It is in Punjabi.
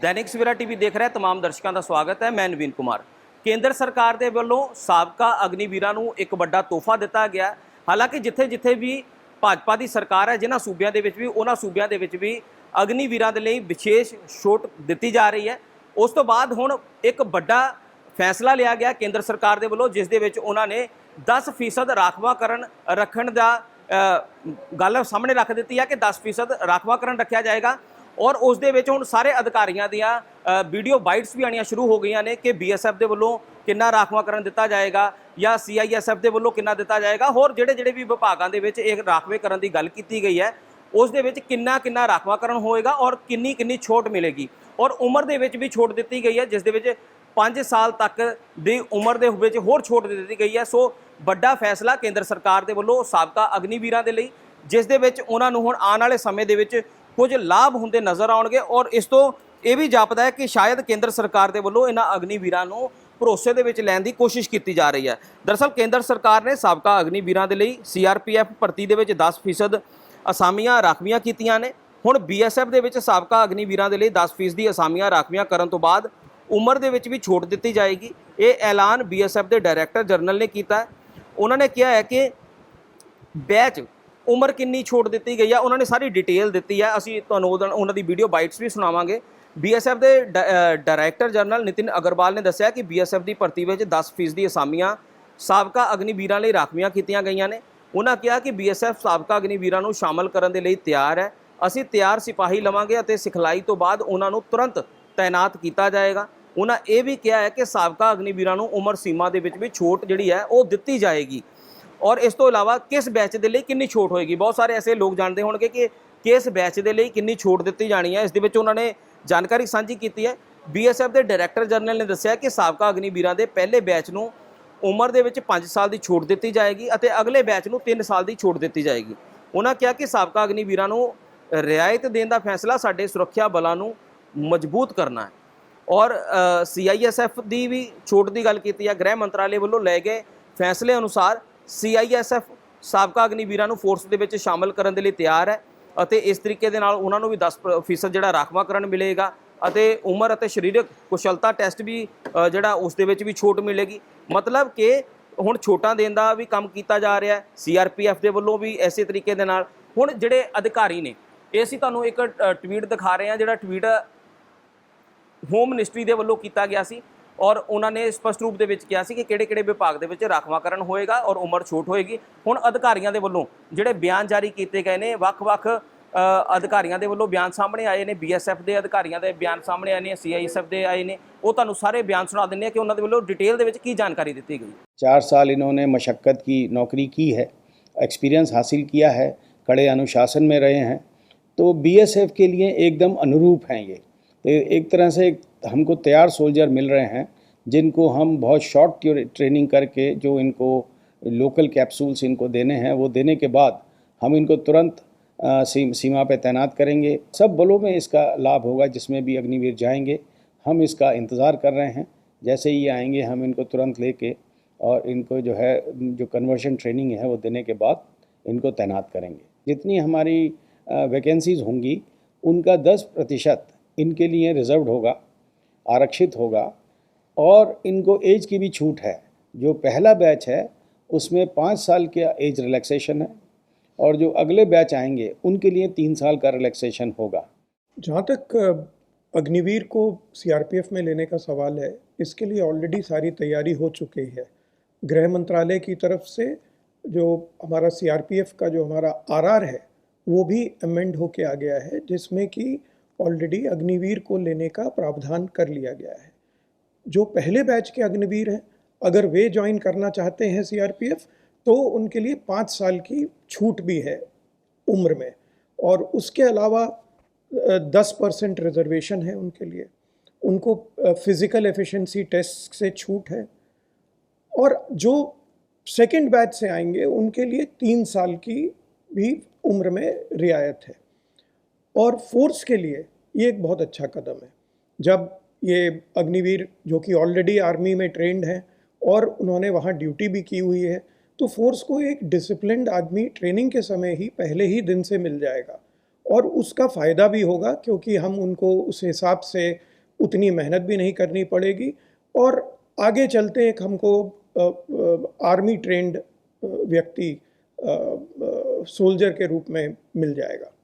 ਦੈਨਿਕ ਸਵੇਰਾ ਟੀਵੀ ਦੇਖ ਰਿਹਾ ਤਮਾਮ ਦਰਸ਼ਕਾਂ ਦਾ ਸਵਾਗਤ ਹੈ, ਮੈਂ ਨਵੀਨ ਕੁਮਾਰ। ਕੇਂਦਰ ਸਰਕਾਰ ਦੇ ਵੱਲੋਂ ਸਾਬਕਾ ਅਗਨੀਵੀਰਾਂ ਨੂੰ ਇੱਕ ਵੱਡਾ ਤੋਹਫਾ ਦਿੱਤਾ ਗਿਆ ਹਾਲਾਂਕਿ ਜਿੱਥੇ-ਜਿੱਥੇ ਵੀ ਭਾਜਪਾ ਦੀ ਸਰਕਾਰ ਹੈ, ਜਿਨ੍ਹਾਂ ਸੂਬਿਆਂ ਦੇ ਵਿੱਚ ਵੀ, ਉਹਨਾਂ ਸੂਬਿਆਂ ਦੇ ਵਿੱਚ ਵੀ ਅਗਨੀਵੀਰਾਂ ਦੇ ਲਈ ਵਿਸ਼ੇਸ਼ ਛੋਟ ਦਿੱਤੀ ਜਾ ਰਹੀ ਹੈ। ਉਸ ਤੋਂ ਬਾਅਦ ਹੁਣ ਇੱਕ ਵੱਡਾ ਫੈਸਲਾ ਲਿਆ ਗਿਆ ਕੇਂਦਰ ਸਰਕਾਰ ਦੇ ਵੱਲੋਂ, ਜਿਸ ਦੇ ਵਿੱਚ ਉਹਨਾਂ ਨੇ 10% ਰਾਖਵਾਂਕਰਨ ਰੱਖਣ ਦਾ ਗੱਲ ਸਾਹਮਣੇ ਰੱਖ ਦਿੱਤੀ ਹੈ ਕਿ 10% ਰਾਖਵਾਂਕਰਨ ਰੱਖਿਆ ਜਾਏਗਾ। ਔਰ ਉਸ ਦੇ ਵਿੱਚ ਹੁਣ ਸਾਰੇ ਅਧਿਕਾਰੀਆਂ ਦੀਆਂ ਵੀਡੀਓ ਬਾਈਟਸ ਵੀ ਆਣੀਆਂ ਸ਼ੁਰੂ ਹੋ ਗਈਆਂ ਨੇ ਕਿ ਬੀਐਸਐਫ ਦੇ ਵੱਲੋਂ ਕਿੰਨਾ ਰਾਖਵਾਂਕਰਨ ਦਿੱਤਾ ਜਾਏਗਾ ਜਾਂ ਸੀਆਈਐਸਐਫ ਦੇ ਵੱਲੋਂ ਕਿੰਨਾ ਦਿੱਤਾ ਜਾਏਗਾ। ਹੋਰ ਜਿਹੜੇ ਜਿਹੜੇ ਵੀ ਵਿਭਾਗਾਂ ਦੇ ਵਿੱਚ ਇਹ ਰਾਖਵੇ ਕਰਨ ਦੀ ਗੱਲ ਕੀਤੀ ਗਈ ਹੈ ਉਸ ਦੇ ਵਿੱਚ ਕਿੰਨਾ ਕਿੰਨਾ ਰਾਖਵਾਂਕਰਨ ਹੋਏਗਾ ਔਰ ਕਿੰਨੀ ਕਿੰਨੀ ਛੋਟ ਮਿਲੇਗੀ। ਔਰ ਉਮਰ ਦੇ ਵਿੱਚ ਵੀ ਛੋਟ ਦਿੱਤੀ ਗਈ ਹੈ, ਜਿਸ ਦੇ ਵਿੱਚ 5 ਸਾਲ ਤੱਕ ਦੀ ਉਮਰ ਦੇ ਵਿੱਚ ਹੋਰ ਛੋਟ ਦਿੱਤੀ ਗਈ ਹੈ। ਸੋ ਵੱਡਾ ਫੈਸਲਾ ਕੇਂਦਰ ਸਰਕਾਰ ਦੇ ਵੱਲੋਂ ਸਾਬਕਾ ਅਗਨੀਵੀਰਾਂ ਦੇ ਲਈ, ਜਿਸ ਦੇ ਵਿੱਚ ਉਹਨਾਂ ਨੂੰ ਹੁਣ ਆਉਣ ਵਾਲੇ ਸਮੇਂ ਦੇ ਵਿੱਚ ਕੁਝ ਲਾਭ ਹੁੰਦੇ ਨਜ਼ਰ ਆਉਣਗੇ ਔਰ ਇਸ ਤੋਂ ਇਹ ਵੀ ਜਾਪਦਾ ਹੈ ਕਿ ਸ਼ਾਇਦ ਕੇਂਦਰ ਸਰਕਾਰ ਦੇ ਵੱਲੋਂ ਇਹਨਾਂ ਅਗਨੀਵੀਰਾਂ ਨੂੰ ਭਰੋਸੇ ਦੇ ਵਿੱਚ ਲੈਣ ਦੀ ਕੋਸ਼ਿਸ਼ ਕੀਤੀ ਜਾ ਰਹੀ ਹੈ। ਦਰਅਸਲ ਕੇਂਦਰ ਸਰਕਾਰ ਨੇ ਸਾਬਕਾ ਅਗਨੀਵੀਰਾਂ ਦੇ ਲਈ ਸੀਆਰਪੀਐਫ ਭਰਤੀ ਦੇ ਵਿੱਚ 10% ਅਸਾਮੀਆਂ ਰਾਖਵੀਆਂ ਕੀਤੀਆਂ ਨੇ। ਹੁਣ ਬੀਐਸਐਫ ਦੇ ਵਿੱਚ ਸਾਬਕਾ ਅਗਨੀਵੀਰਾਂ ਦੇ ਲਈ 10% ਦੀ ਅਸਾਮੀਆਂ ਰਾਖਵੀਆਂ ਕਰਨ ਤੋਂ ਬਾਅਦ ਉਮਰ ਦੇ ਵਿੱਚ ਵੀ ਛੋਟ ਦਿੱਤੀ ਜਾਏਗੀ। ਇਹ ਐਲਾਨ ਬੀਐਸਐਫ ਦੇ ਡਾਇਰੈਕਟਰ ਜਨਰਲ ਨੇ ਕੀਤਾ ਉਹਨਾਂ ਨੇ ਕਿਹਾ ਹੈ ਕਿ ਬੈਚ ਉਮਰ ਕਿੰਨੀ ਛੋਟ ਦਿੱਤੀ ਗਈ ਆ, ਉਹਨਾਂ ਨੇ ਸਾਰੀ ਡਿਟੇਲ ਦਿੱਤੀ ਹੈ ਅਸੀਂ ਤੁਹਾਨੂੰ ਉਹਨਾਂ ਦੀ ਵੀਡੀਓ ਬਾਈਟਸ ਵੀ ਸੁਣਾਵਾਂਗੇ। ਬੀਐਸਐਫ ਦੇ ਡ- ਡਾਇਰੈਕਟਰ ਜਨਰਲ ਨਿਤਿਨ ਅਗਰਵਾਲ ਨੇ ਦੱਸਿਆ ਕਿ ਬੀਐਸਐਫ ਦੀ ਭਰਤੀ ਵਿੱਚ 10% ਦੀ ਅਸਾਮੀਆਂ ਸਾਬਕਾ ਅਗਨੀਵੀਰਾਂ ਲਈ ਰਾਖਵੀਆਂ ਕੀਤੀਆਂ ਗਈਆਂ ਨੇ। ਉਹਨਾਂ ਕਿਹਾ ਕਿ ਬੀਐਸਐਫ ਸਾਬਕਾ ਅਗਨੀਵੀਰਾਂ ਨੂੰ ਸ਼ਾਮਲ ਕਰਨ ਦੇ ਲਈ ਤਿਆਰ ਹੈ। ਅਸੀਂ ਤਿਆਰ ਸਿਪਾਹੀ ਲਵਾਂਗੇ ਅਤੇ ਸਿਖਲਾਈ ਤੋਂ ਬਾਅਦ ਉਹਨਾਂ ਨੂੰ ਤੁਰੰਤ ਤਾਇਨਾਤ ਕੀਤਾ ਜਾਏਗਾ। ਉਹਨਾਂ ਇਹ ਵੀ ਕਿਹਾ ਹੈ ਕਿ ਸਾਬਕਾ ਅਗਨੀਵੀਰਾਂ ਨੂੰ ਉਮਰ ਸੀਮਾ ਦੇ ਵਿੱਚ ਵੀ ਛੋਟ ਜਿਹੜੀ ਹੈ, ਉਹ ਦਿੱਤੀ ਜਾਏਗੀ। ਔਰ ਇਸ ਤੋਂ ਇਲਾਵਾ ਕਿਸ ਬੈਚ ਦੇ ਲਈ ਕਿੰਨੀ ਛੋਟ ਹੋਏਗੀ? ਬਹੁਤ ਸਾਰੇ ਐਸੇ ਲੋਕ ਜਾਣਦੇ ਹੋਣਗੇ ਕਿ ਕਿਸ ਬੈਚ ਦੇ ਲਈ ਕਿੰਨੀ ਛੋਟ ਦਿੱਤੀ ਜਾਣੀ ਹੈ। ਇਸ ਦੇ ਵਿੱਚ ਉਹਨਾਂ ਨੇ ਜਾਣਕਾਰੀ ਸਾਂਝੀ ਕੀਤੀ ਹੈ। ਬੀਐਸਐਫ ਦੇ ਡਾਇਰੈਕਟਰ ਜਨਰਲ ਨੇ ਦੱਸਿਆ ਕਿ ਸਾਬਕਾ ਅਗਨੀਵੀਰਾਂ ਦੇ ਪਹਿਲੇ ਬੈਚ ਨੂੰ ਉਮਰ ਦੇ ਵਿੱਚ 5 ਸਾਲ ਦੀ ਛੋਟ ਦਿੱਤੀ ਜਾਏਗੀ ਅਤੇ ਅਗਲੇ ਬੈਚ ਨੂੰ 3 ਸਾਲ ਦੀ ਛੋਟ ਦਿੱਤੀ ਜਾਏਗੀ। ਉਹਨਾਂ ਕਿਹਾ ਕਿ ਸਾਬਕਾ ਅਗਨੀਵੀਰਾਂ ਨੂੰ ਰਿਆਇਤ ਦੇਣ ਦਾ ਫੈਸਲਾ ਸਾਡੇ ਸੁਰੱਖਿਆ ਬਲਾਂ ਨੂੰ ਮਜ਼ਬੂਤ ਕਰਨਾ ਹੈ। ਔਰ ਸੀਆਈਐਸਐਫ ਦੀ ਵੀ ਛੋਟ ਦੀ ਗੱਲ ਕੀਤੀ ਹੈ। ਗ੍ਰਹਿ ਮੰਤਰਾਲੇ ਵੱਲੋਂ ਲਏ ਗਏ ਫੈਸਲੇ ਅਨੁਸਾਰ ਸੀਆਈਐਸਐਫ ਸਾਬਕਾ ਅਗਨੀਵੀਰਾਂ ਨੂੰ ਫੋਰਸ ਦੇ ਵਿੱਚ ਸ਼ਾਮਲ ਕਰਨ ਦੇ ਲਈ ਤਿਆਰ ਹੈ ਅਤੇ ਇਸ ਤਰੀਕੇ ਦੇ ਨਾਲ ਉਹਨਾਂ ਨੂੰ ਵੀ 10% ਜਿਹੜਾ ਰਾਖਵਾਂਕਰਨ ਮਿਲੇਗਾ ਅਤੇ ਉਮਰ ਅਤੇ ਸਰੀਰਕ ਕੁਸ਼ਲਤਾ ਟੈਸਟ ਵੀ ਜਿਹੜਾ ਉਸ ਦੇ ਵਿੱਚ ਵੀ ਛੋਟ ਮਿਲੇਗੀ। ਮਤਲਬ ਕਿ ਹੁਣ ਛੋਟਾਂ ਦੇਣ ਦਾ ਵੀ ਕੰਮ ਕੀਤਾ ਜਾ ਰਿਹਾ ਹੈ ਸੀਆਰਪੀਐਫ ਦੇ ਵੱਲੋਂ ਵੀ ਐਸੇ ਤਰੀਕੇ ਦੇ ਨਾਲ। ਹੁਣ ਜਿਹੜੇ ਅਧਿਕਾਰੀ ਨੇ, ਇਹ ਅਸੀਂ ਤੁਹਾਨੂੰ ਇੱਕ ਟਵੀਟ ਦਿਖਾ ਰਹੇ ਹਾਂ, ਜਿਹੜਾ ਟਵੀਟ ਹੋਮ ਮਿਨਿਸਟਰੀ ਦੇ ਵੱਲੋਂ ਕੀਤਾ ਗਿਆ ਸੀ। ਔਰ ਉਹਨਾਂ ਨੇ ਸਪਸ਼ਟ ਰੂਪ ਦੇ ਵਿੱਚ ਕਿਹਾ ਸੀ ਕਿ ਕਿਹੜੇ-ਕਿਹੜੇ ਵਿਭਾਗ ਦੇ ਵਿੱਚ ਰਾਖਵਾਂਕਰਨ ਹੋਏਗਾ ਔਰ ਉਮਰ ਛੋਟ ਹੋਏਗੀ ਹੁਣ ਅਧਿਕਾਰੀਆਂ ਦੇ ਵੱਲੋਂ ਜਿਹੜੇ ਬਿਆਨ ਜਾਰੀ ਕੀਤੇ ਗਏ ਨੇ ਵੱਖ-ਵੱਖ ਅ, ਅਧਿਕਾਰੀਆਂ ਦੇ ਵੱਲੋਂ ਬਿਆਨ ਸਾਹਮਣੇ ਆਏ ਨੇ ਬੀਐਸਐਫ ਦੇ ਅਧਿਕਾਰੀਆਂ ਦੇ ਬਿਆਨ ਸਾਹਮਣੇ ਆਏ ਨੇ ਸੀਆਈਐਸਐਫ ਦੇ ਆਏ ਨੇ ਉਹ ਤੁਹਾਨੂੰ ਸਾਰੇ ਬਿਆਨ ਸੁਣਾ ਦਿੰਦੇ ਆ ਕਿ ਉਹਨਾਂ ਦੇ ਵੱਲੋਂ ਡਿਟੇਲ ਦੇ ਵਿੱਚ ਕੀ ਜਾਣਕਾਰੀ ਦਿੱਤੀ ਗਈ चार साल इन्होंने मशक्क़त की नौकरी की है एक्सपीरियंस हासिल किया है कड़े अनुशासन में रहे हैं तो बीएसएफ के लिए एकदम अनुरूप हैं ये तो एक तरह से हमको तैयार सोल्जर मिल रहे हैं जिनको हम बहुत शॉर्ट ट्रेनिंग करके जो इनको लोकल कैप्सूल्स इनको देने हैं वो देने के बाद हम इनको तुरंत सीम, पर तैनात करेंगे। सब बलों में इसका लाभ होगा जिसमें भी अग्निवीर जाएँगे। हम इसका इंतज़ार कर रहे हैं। जैसे ही आएँगे हम इनको तुरंत लेके और इनको जो है जो कन्वर्शन ट्रेनिंग है वो देने के बाद इनको तैनात करेंगे। जितनी हमारी वैकेंसीज़ होंगी उनका 10 प्रतिशत इनके लिए रिजर्व्ड होगा, आरक्षित होगा और इनको एज की भी छूट है। जो पहला बैच है, उसमें पाँच साल का एज रिलैक्सेशन है और जो अगले बैच आएँगे, उनके लिए तीन साल का रिलैक्सेशन होगा। जहाँ तक अग्निवीर को सीआरपीएफ में लेने का सवाल है, इसके लिए ऑलरेडी सारी तैयारी हो चुकी है। गृह मंत्रालय की तरफ़ से जो हमारा सीआरपीएफ का जो हमारा आरआर है, वो भी अमेंड होके आ गया है, जिसमें कि ऑलरेडी अग्निवीर को लेने का प्रावधान कर लिया गया है। जो पहले बैच के अग्निवीर हैं, अगर वे ज्वाइन करना चाहते हैं सीआरपीएफ तो उनके लिए पाँच साल की छूट भी है उम्र में। और उसके अलावा दस परसेंट रिजर्वेशन है उनके लिए। उनको फ़िज़िकल एफिशिएंसी टेस्ट से छूट है। और जो सेकंड बैच से आएँगे, उनके लिए तीन साल की भी उम्र में रियायत है। और फोर्स के लिए ये एक बहुत अच्छा कदम है। जब ये अग्निवीर, जो कि ऑलरेडी आर्मी में ट्रेंड हैं, और उन्होंने वहाँ ड्यूटी भी की हुई है तो फोर्स को एक डिसिप्लिन्ड आदमी ट्रेनिंग के समय ही, पहले ही दिन से मिल जाएगा। और उसका फ़ायदा भी होगा, क्योंकि हम उनको उस हिसाब से उतनी मेहनत भी नहीं करनी पड़ेगी। और आगे चलते एक हमको आर्मी ट्रेंड व्यक्ति सोल्जर के रूप में मिल जाएगा।